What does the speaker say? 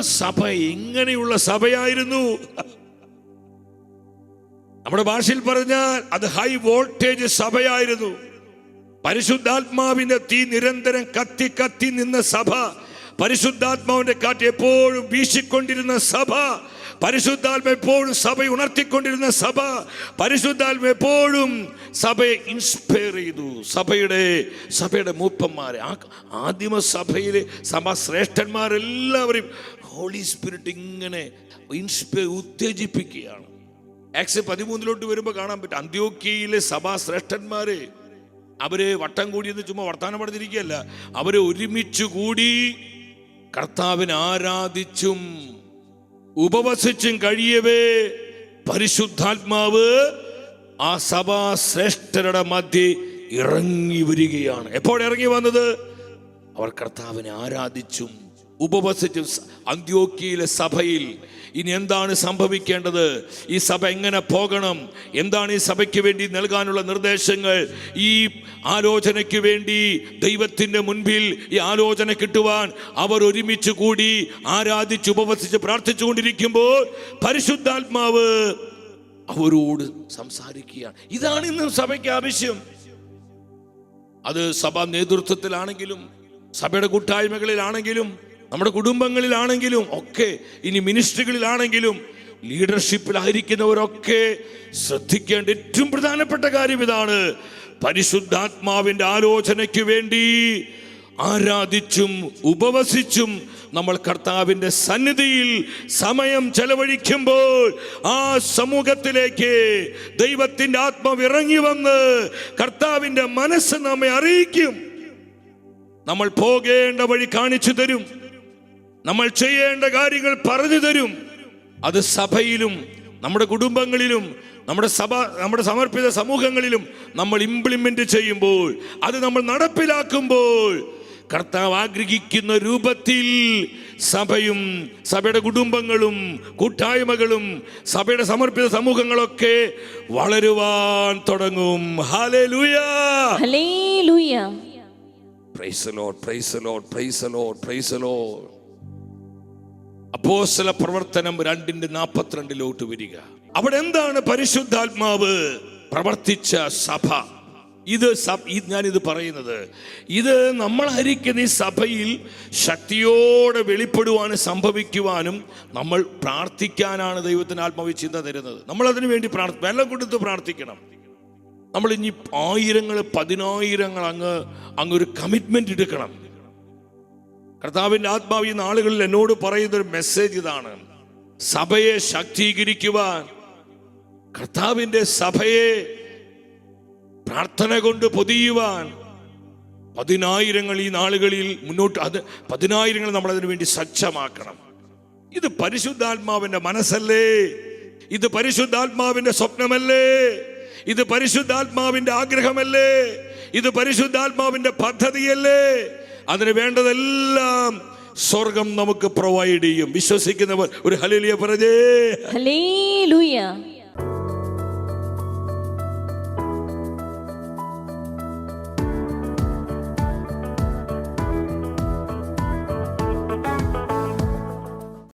സഭ എങ്ങനെയുള്ള സഭയായിരുന്നു? നമ്മുടെ ഭാഷയിൽ പറഞ്ഞാൽ അത് ഹൈ വോൾട്ടേജ് സഭയായിരുന്നു. പരിശുദ്ധാത്മാവിന്റെ തീ നിരന്തരം കത്തി കത്തി നിന്ന സഭ പരിശുദ്ധാത്മാവിന്റെ കാറ്റ് എപ്പോഴും വീശിക്കൊണ്ടിരുന്ന സഭ പരിശുദ്ധാത്മ എപ്പോഴും സഭ ഉണർത്തിക്കൊണ്ടിരുന്ന സഭ പരിശുദ്ധാത്മ എപ്പോഴും സഭയെ ഇൻസ്പയർ ചെയ്തു. സഭയുടെ സഭയുടെ മൂപ്പന്മാരെ ആ ആദിമ സഭയിലെ സഭ ശ്രേഷ്ഠന്മാരെല്ലാവരും ഹോളി സ്പിരിറ്റ് ഇങ്ങനെ ഇൻസ്പയർ ഉത്തേജിപ്പിക്കുകയാണ്. ആക്സ് പതിമൂന്നിലോട്ട് വരുമ്പോൾ കാണാൻ പറ്റും. അന്ത്യോക്കിയയിലെ സഭാ ശ്രേഷ്ഠന്മാരെ അവരെ വട്ടം കൂടിയെന്ന് ചുമ്മാ വർത്തമാനം പറഞ്ഞിരിക്കുകയല്ല. അവരെ ഒരുമിച്ച് കൂടി കർത്താവിനെ ആരാധിച്ചും ഉപവസിച്ചും കഴിയവേ. പരിശുദ്ധാത്മാവ് ആ സഭാ ശ്രേഷ്ഠരുടെ മധ്യ ഇറങ്ങി വരികയാണ്. എപ്പോൾ ഇറങ്ങി വന്നത്? അവർ കർത്താവിനെ ആരാധിച്ചും ഉപവസിച്ചും അന്ത്യോക്കിയിലെ സഭയിൽ ഇനി എന്താണ് സംഭവിക്കേണ്ടത്? ഈ സഭ എങ്ങനെ പോകണം? എന്താണ് ഈ സഭയ്ക്ക് വേണ്ടി നൽകാനുള്ള നിർദ്ദേശങ്ങൾ? ഈ ആലോചനയ്ക്ക് വേണ്ടി ദൈവത്തിന്റെ മുൻപിൽ ഈ ആലോചന കിട്ടുവാൻ അവർ ഒരുമിച്ച് കൂടി ആരാധിച്ച് ഉപവസിച്ച് പ്രാർത്ഥിച്ചുകൊണ്ടിരിക്കുമ്പോൾ പരിശുദ്ധാത്മാവ് അവരോട് സംസാരിക്കുകയാണ്. ഇതാണ് ഇന്ന് സഭയ്ക്ക് ആവശ്യം. അത് സഭാ നേതൃത്വത്തിലാണെങ്കിലും സഭയുടെ കൂട്ടായ്മകളിലാണെങ്കിലും നമ്മുടെ കുടുംബങ്ങളിലാണെങ്കിലും ഒക്കെ ഇനി മിനിസ്ട്രികളിലാണെങ്കിലും ലീഡർഷിപ്പിലായിരിക്കുന്നവരൊക്കെ ശ്രദ്ധിക്കേണ്ട ഏറ്റവും പ്രധാനപ്പെട്ട കാര്യം ഇതാണ്. പരിശുദ്ധാത്മാവിന്റെ ആലോചനയ്ക്ക് വേണ്ടി ആരാധിച്ചും ഉപവസിച്ചും നമ്മൾ കർത്താവിന്റെ സന്നിധിയിൽ സമയം ചെലവഴിക്കുമ്പോൾ ആ സമൂഹത്തിലേക്ക് ദൈവത്തിന്റെ ആത്മാവ് ഇറങ്ങി വന്ന് കർത്താവിന്റെ മനസ്സ് നമ്മെ അറിയിക്കും. നമ്മൾ പോകേണ്ട വഴി കാണിച്ചു തരും. നമ്മൾ ചെയ്യേണ്ട കാര്യങ്ങൾ പറഞ്ഞു തരും. അത് സഭയിലും നമ്മുടെ കുടുംബങ്ങളിലും നമ്മുടെ സഭ നമ്മുടെ സമർപ്പിത സമൂഹങ്ങളിലും നമ്മൾ ഇംപ്ലിമെന്റ് ചെയ്യുമ്പോൾ അത് നമ്മൾ നടപ്പിലാക്കുമ്പോൾ കർത്താവ് ആഗ്രഹിക്കുന്ന രൂപത്തിൽ സഭയും സഭയുടെ കുടുംബങ്ങളും കൂട്ടായ്മകളും സഭയുടെ സമർപ്പിത സമൂഹങ്ങളൊക്കെ വളരുവാൻ തുടങ്ങും. Praise Lord praise Lord praise Lord praise Lord അപ്പോസ്തല പ്രവർത്തനം രണ്ടിന്റെ നാപ്പത്തിരണ്ടിലോട്ട് വരിക. അവിടെ എന്താണ് പരിശുദ്ധാത്മാവ് പ്രവർത്തിച്ച സഭ? ഇത് ഞാൻ ഇത് പറയുന്നത്. ഇത് നമ്മളായിരിക്കുന്ന ഈ സഭയിൽ ശക്തിയോടെ വെളിപ്പെടുവാനും സംഭവിക്കുവാനും നമ്മൾ പ്രാർത്ഥിക്കാനാണ് ദൈവത്തിന് ആത്മാവ് ചിന്ത തരുന്നത്. നമ്മൾ അതിനു വേണ്ടി പ്രാർത്ഥി വെള്ളം കൊടുത്ത് പ്രാർത്ഥിക്കണം. നമ്മൾ ഇനി ആയിരങ്ങൾ പതിനായിരങ്ങൾ അങ്ങ് അങ്ങ് ഒരു കമ്മിറ്റ്മെന്റ് എടുക്കണം. കർത്താവിന്റെ ആത്മാവ് ഈ നാളുകളിൽ എന്നോട് പറയുന്ന ഒരു മെസ്സേജ് ഇതാണ്. സഭയെ ശാക്തീകരിക്കുവാൻ. കർത്താവിന്റെ സഭയെ പ്രാർത്ഥന കൊണ്ട് പൊതിയുവാൻ. പതിനായിരങ്ങൾ ഈ നാളുകളിൽ മുന്നോട്ട് അത് പതിനായിരങ്ങൾ നമ്മൾ അതിനു വേണ്ടി സജ്ജമാക്കണം. ഇത് പരിശുദ്ധാത്മാവിന്റെ മനസ്സല്ലേ? ഇത് പരിശുദ്ധാത്മാവിന്റെ സ്വപ്നമല്ലേ? ഇത് പരിശുദ്ധാത്മാവിന്റെ ആഗ്രഹമല്ലേ? ഇത് പരിശുദ്ധാത്മാവിന്റെ പദ്ധതിയല്ലേ? അതിന് വേണ്ടതെല്ലാം സ്വർഗം നമുക്ക് പ്രൊവൈഡ് ചെയ്യും. വിശ്വസിക്കുന്നവർ ഒരു ഹലിലിയ പറഞ്ഞേ.